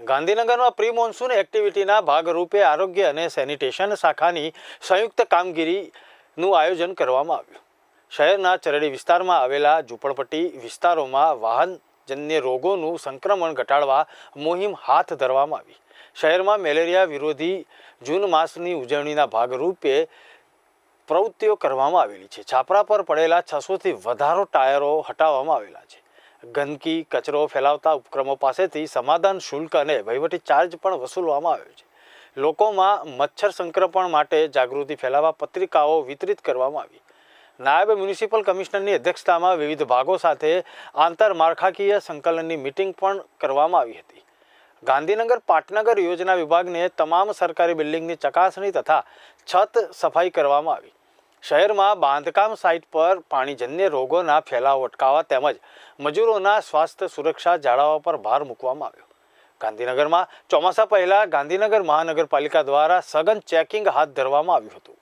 ગાંધીનગરમાં pre monsoon એક્ટિવિટીના ભાગરૂપે આરોગ્ય અને સેનિટેશન શાખાની સંયુક્ત કામગીરીનું આયોજન કરવામાં આવ્યું. શહેરના ચરડી વિસ્તારમાં આવેલા ઝૂંપડપટ્ટી વિસ્તારોમાં વાહનજન્ય રોગોનું સંક્રમણ ઘટાડવા મુહિમ હાથ ધરવામાં આવી. શહેરમાં મેલેરિયા વિરોધી જૂન માસની ઉજવણીના ભાગરૂપે પ્રવૃત્તિઓ કરવામાં આવેલી છે. છાપરા પર પડેલા છસોથી વધારો ટાયરો હટાવવામાં આવેલા છે. ગંદકી, કચરો ફેલાવતા ઉપક્રમો પાસેથી સમાધાન શુલ્ક અને વહીવટી ચાર્જ પણ વસૂલવામાં આવ્યો છે. લોકોમાં મચ્છર સંક્રમણ માટે જાગૃતિ ફેલાવવા પત્રિકાઓ વિતરિત કરવામાં આવી. નાયબ મ્યુનિસિપલ કમિશનરની અધ્યક્ષતામાં વિવિધ ભાગો સાથે આંતરમાળખાકીય સંકલનની મિટિંગ પણ કરવામાં આવી હતી. ગાંધીનગર પાટનગર યોજના વિભાગને તમામ સરકારી બિલ્ડિંગની ચકાસણી તથા છત સફાઈ કરવામાં આવી. શહેરમાં બાંધકામ સાઇટ પર પાણીજન્ય રોગોના ફેલાવો અટકાવવા તેમજ મજૂરોના સ્વાસ્થ્ય સુરક્ષા જાળવવા પર ભાર મૂકવામાં આવ્યો. ગાંધીનગરમાં ચોમાસા પહેલાં ગાંધીનગર મહાનગરપાલિકા દ્વારા સઘન ચેકિંગ હાથ ધરવામાં આવ્યું હતું.